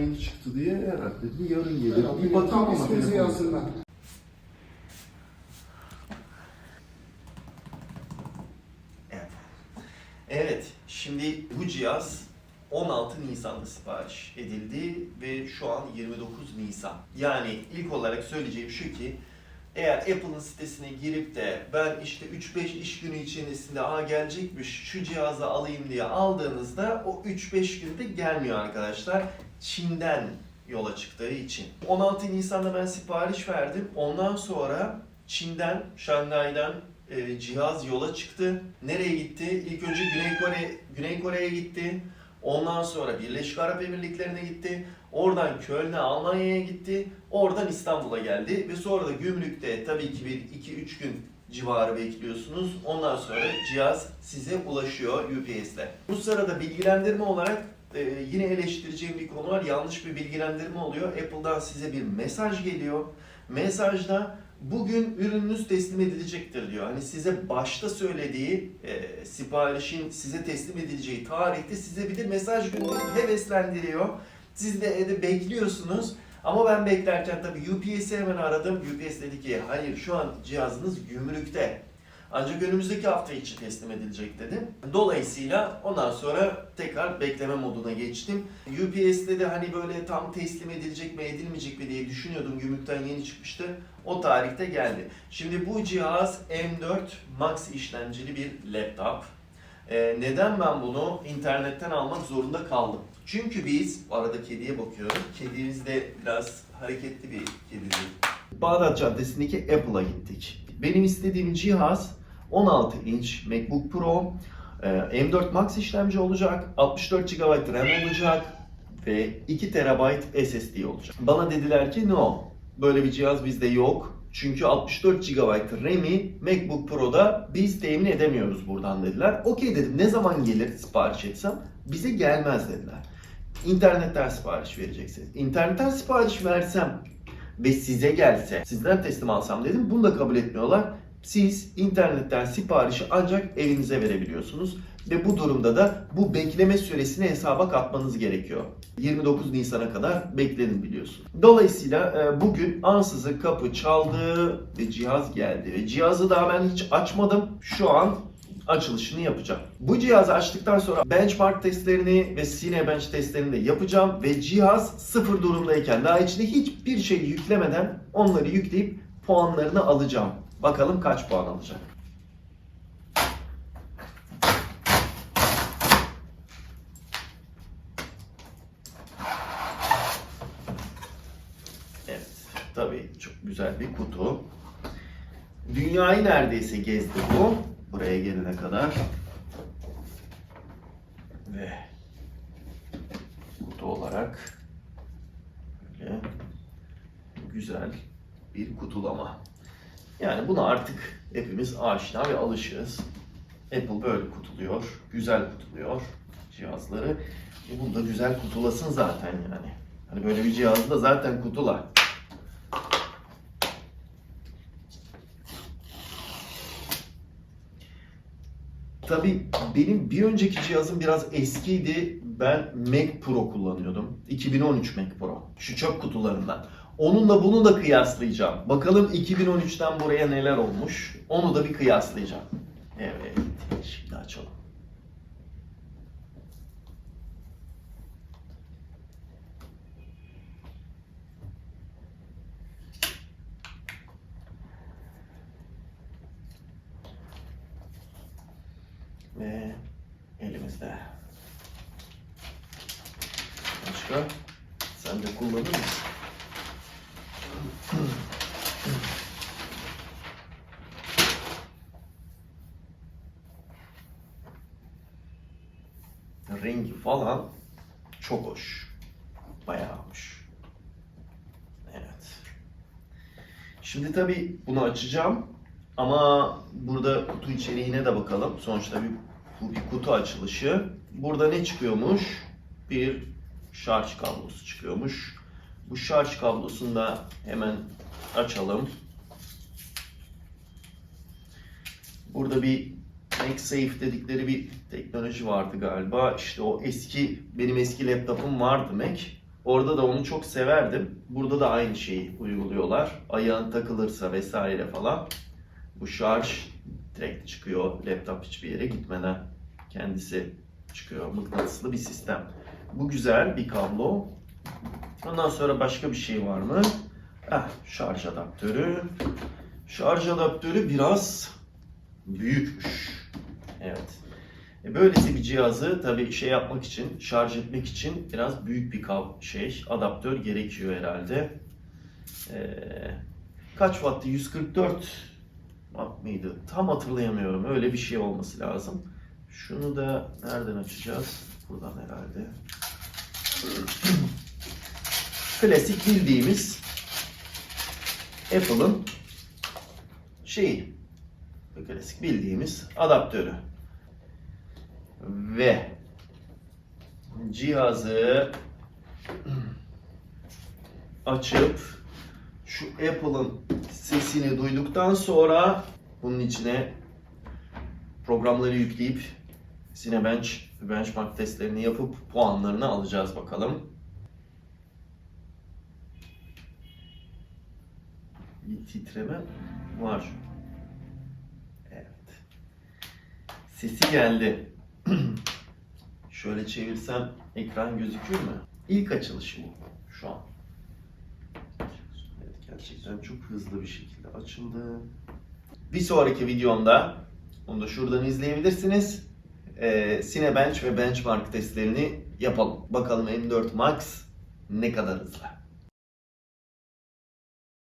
Yeni çıktı diye herhalde bir yarın gelir. Evet, bir bakayım ama isminizi. Evet, şimdi bu cihaz 16 Nisan'da sipariş edildi ve şu an 29 Nisan. Yani ilk olarak söyleyeceğim şu ki eğer Apple'ın sitesine girip de ben işte 3-5 iş günü içerisinde aa gelecekmiş şu cihazı alayım diye aldığınızda o 3-5 günde gelmiyor arkadaşlar. Çin'den yola çıktığı için. 16 Nisan'da ben sipariş verdim. Ondan sonra Çin'den, Şangay'dan e, cihaz yola çıktı. Nereye gitti? İlk önce Güney Kore Güney Kore'ye gitti. Ondan sonra Birleşik Arap Emirlikleri'ne gitti. Oradan Köln'e Almanya'ya gitti. Oradan İstanbul'a geldi ve sonra da gümrükte tabii ki bir 2-3 gün civarı bekliyorsunuz. Ondan sonra cihaz size ulaşıyor UPS'le. Bu sırada bilgilendirme olarak e, yine eleştireceğim bir konu var. Yanlış bir bilgilendirme oluyor. Apple'dan size bir mesaj geliyor. Mesajda bugün ürününüz teslim edilecektir diyor. Hani size başta söylediği e, siparişin size teslim edileceği tarihte size bir de mesaj gönderip heveslendiriyor. Siz de evde bekliyorsunuz. Ama ben beklerken tabii UPS'i hemen aradım. UPS dedi ki hayır şu an cihazınız gümrükte. Ancak önümüzdeki hafta içi teslim edilecek dedi. Dolayısıyla ondan sonra tekrar bekleme moduna geçtim. UPS'te de hani böyle tam teslim edilecek mi edilmeyecek mi diye düşünüyordum. Gümrükten yeni çıkmıştı. O tarihte geldi. Şimdi bu cihaz M4 Max işlemcili bir laptop. Ee, neden ben bunu internetten almak zorunda kaldım? Çünkü biz, bu arada kediye bakıyorum. Kedimiz de biraz hareketli bir kedi. Bağdat Caddesi'ndeki Apple'a gittik. Benim istediğim cihaz 16 inç MacBook Pro, e, M4 Max işlemci olacak, 64 GB RAM olacak ve 2 TB SSD olacak. Bana dediler ki no, böyle bir cihaz bizde yok. Çünkü 64 GB RAM'i MacBook Pro'da biz temin edemiyoruz buradan dediler. Okey dedim ne zaman gelir sipariş etsem? Bize gelmez dediler. İnternetten sipariş vereceksiniz. İnternetten sipariş versem ve size gelse, sizden teslim alsam dedim. Bunu da kabul etmiyorlar. Siz internetten siparişi ancak evinize verebiliyorsunuz. Ve bu durumda da bu bekleme süresini hesaba katmanız gerekiyor. 29 Nisan'a kadar beklenin biliyorsun. Dolayısıyla e, bugün ansızın kapı çaldı ve cihaz geldi. Ve cihazı daha ben hiç açmadım. Şu an açılışını yapacağım. Bu cihazı açtıktan sonra benchmark testlerini ve Cinebench testlerini de yapacağım ve cihaz sıfır durumdayken daha içine hiçbir şey yüklemeden onları yükleyip puanlarını alacağım. Bakalım kaç puan alacak. Evet, tabii çok güzel bir kutu. Dünyayı neredeyse gezdi bu. Buraya gelene kadar. Ve kutu olarak böyle güzel bir kutulama. Yani buna artık hepimiz aşina ve alışığız. Apple böyle kutuluyor, güzel kutuluyor cihazları. E bunu da güzel kutulasın zaten yani. Hani böyle bir cihazı da zaten kutula. Tabii benim bir önceki cihazım biraz eskiydi. Ben Mac Pro kullanıyordum. 2013 Mac Pro. Şu çöp kutularından. Onunla bunu da kıyaslayacağım. Bakalım 2013'ten buraya neler olmuş. Onu da bir kıyaslayacağım. Evet. Şimdi açalım. Ve elimizde. Başka? Sen de kullanır mısın? Falan çok hoş. Bayağı hoş. Evet. Şimdi tabii bunu açacağım. Ama burada kutu içeriğine de bakalım. Sonuçta bir, bu bir kutu açılışı. Burada ne çıkıyormuş? Bir şarj kablosu çıkıyormuş. Bu şarj kablosunu da hemen açalım. Burada bir MagSafe dedikleri bir teknoloji vardı galiba. İşte o eski, benim eski laptopum vardı Mac. Orada da onu çok severdim. Burada da aynı şeyi uyguluyorlar. Ayağın takılırsa vesaire falan. Bu şarj direkt çıkıyor. Laptop hiçbir yere gitmeden kendisi çıkıyor. Mıknatıslı bir sistem. Bu güzel bir kablo. Ondan sonra başka bir şey var mı? Ah, şarj adaptörü. Şarj adaptörü biraz büyükmüş. Evet. E, Böylesi bir cihazı tabii şey yapmak için, şarj etmek için biraz büyük bir kav şey, adaptör gerekiyor herhalde. Ee, kaç wattı? 144 watt mıydı? Tam hatırlayamıyorum. Öyle bir şey olması lazım. Şunu da nereden açacağız? Buradan herhalde. Klasik bildiğimiz Apple'ın şeyi. Klasik bildiğimiz adaptörü ve cihazı açıp şu Apple'ın sesini duyduktan sonra bunun içine programları yükleyip Cinebench benchmark testlerini yapıp puanlarını alacağız bakalım. Bir titreme var. Evet. Sesi geldi. Şöyle çevirsem ekran gözükür mü? İlk açılışı bu şu an. Evet, gerçekten çok hızlı bir şekilde açıldı. Bir sonraki videomda, onu da şuradan izleyebilirsiniz. Ee, Cinebench ve Benchmark testlerini yapalım. Bakalım M4 Max ne kadar hızlı.